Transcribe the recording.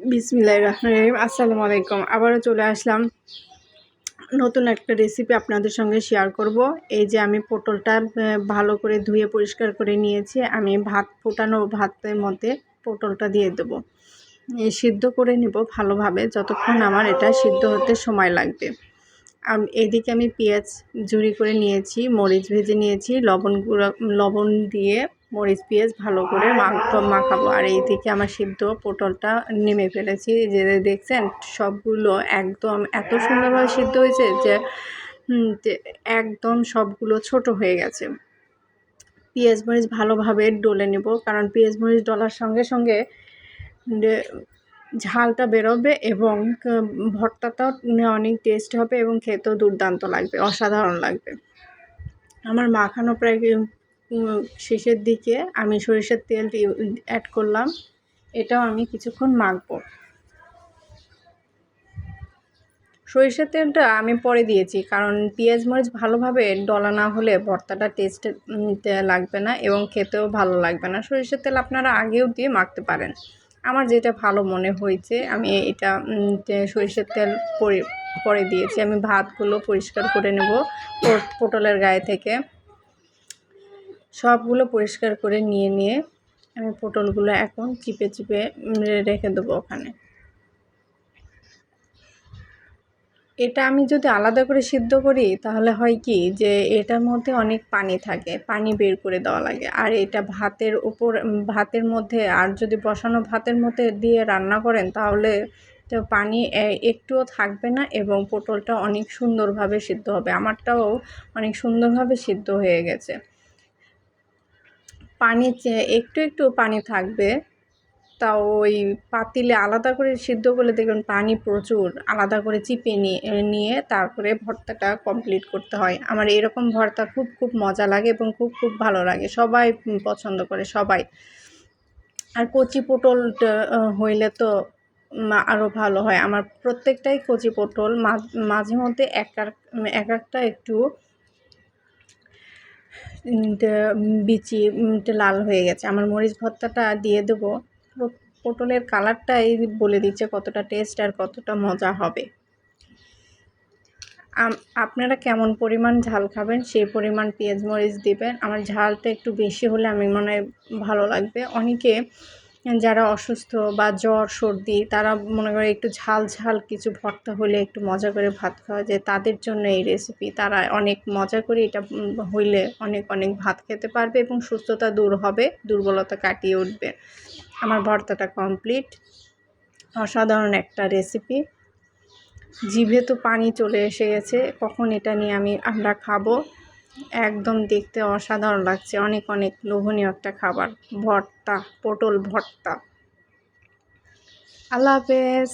বিসমিল্লাহ রহমান রহিম। আসসালামু আলাইকুম। আবারও চলে আসলাম। নতুন একটা রেসিপি আপনাদের সঙ্গে শেয়ার করব। এই যে আমি পটলটা ভালো করে ধুয়ে পরিষ্কার করে নিয়েছি। আমি ভাত ফোটানো ভাতের মধ্যে পটলটা দিয়ে দেবো। সিদ্ধ করে নিব ভালোভাবে। যতক্ষণ আমার এটা সিদ্ধ হতে সময় লাগবে। এদিকে আমি পেঁয়াজ ঝুরি করে নিয়েছি, মরিচ ভেজে নিয়েছি, লবণ গুঁড়া, লবণ দিয়ে মরিচ পেঁয়াজ ভালো করে মাখা মাখাবো। আর এই থেকে আমার সিদ্ধ পটলটা নেমে ফেলেছি। যে দেখছেন, সবগুলো একদম এত সুন্দরভাবে সিদ্ধ হয়েছে যে একদম সবগুলো ছোট হয়ে গেছে। পেঁয়াজ মরিচ ভালোভাবে ডলে নেব, কারণ পেঁয়াজ মরিচ ডলার সঙ্গে সঙ্গে ঝালটা বেরোবে এবং ভর্তাটাও অনেক টেস্ট হবে এবং খেতেও দুর্দান্ত লাগবে, অসাধারণ লাগবে। আমার মাখানো প্রায় শেষের দিকে আমি সরিষার তেল অ্যাড করলাম। এটাও আমি কিছুক্ষণ মাখব। সরিষার তেলটা আমি পরে দিয়েছি, কারণ পেঁয়াজ মরিচ ভালোভাবে ডলা না হলে ভর্তাটা টেস্ট লাগবে না এবং খেতেও ভালো লাগবে না। সরিষার তেল আপনারা আগেও দিয়ে মাখতে পারেন। আমার যেটা ভালো মনে হয়েছে, আমি এটা সরিষার তেল পরে পরে দিয়েছি। আমি ভাতগুলো পরিষ্কার করে নেব পটলের গায়ে থেকে। সবগুলো পরিষ্কার করে নিয়ে নিয়ে আমি পটলগুলো এখন চিপে চিপে রেখে দেবো ওখানে। এটা আমি যদি আলাদা করে সিদ্ধ করি, তাহলে হয় কি যে এটার মধ্যে অনেক পানি থাকে, পানি বের করে দেওয়া লাগে। আর এটা ভাতের উপর, ভাতের মধ্যে, আর যদি বসানো ভাতের মধ্যে দিয়ে রান্না করেন, তাহলে তো পানি একটুও থাকবে না এবং পটলটা অনেক সুন্দরভাবে সিদ্ধ হবে। আমারটাও অনেক সুন্দরভাবে সিদ্ধ হয়ে গেছে। পানি একটু একটু পানি থাকবে। তাও ওই পাতিলে আলাদা করে সিদ্ধ করলে দেখবেন পানি প্রচুর। আলাদা করে চিপে নিয়ে তারপরে ভর্তাটা কমপ্লিট করতে হয়। আমার এরকম ভর্তা খুব খুব মজা লাগে এবং খুব খুব ভালো লাগে। সবাই পছন্দ করে, সবাই। আর কচি পটল হইলে তো আরও ভালো হয়। আমার প্রত্যেকটাই কচি পটল মাঝ- মধ্যে এক এক এক একটা একটু তে- বিচি লাল হয়ে গেছে। আমার মরিচ ভর্তাটা দিয়ে দেবো। পটলের কালারটাই বলে দিচ্ছে কতটা টেস্ট আর কতটা মজা হবে। আপনারা কেমন পরিমাণ ঝাল খাবেন, সেই পরিমাণ পেঁয়াজ মরিচ দেবেন। আমার ঝালটা একটু বেশি হলে আমি মনে হয় ভালো লাগবে। অনেকে যারা অসুস্থ বা জ্বর, সর্দি, তারা মনে করে একটু ঝাল ঝাল কিছু ভর্তা হলে একটু মজা করে ভাত খাওয়া যায়। তাদের জন্য এই রেসিপি তারা অনেক মজা করে এটা হইলে অনেক অনেক ভাত খেতে পারবে এবং সুস্থতা দূর হবে, দুর্বলতা কাটিয়ে উঠবে। আমার ভর্তাটা কমপ্লিট অসাধারণ একটা রেসিপি জিভে তো পানি চলে এসে গেছে, কখন এটা নিয়ে আমি আমরা খাব? একদম দেখতে অসাধারণ লাগছে। অনেক অনেক লোভনীয় একটা খাবার। ভর্তা পটল ভর্তা। আল্লাহ হাফেজ।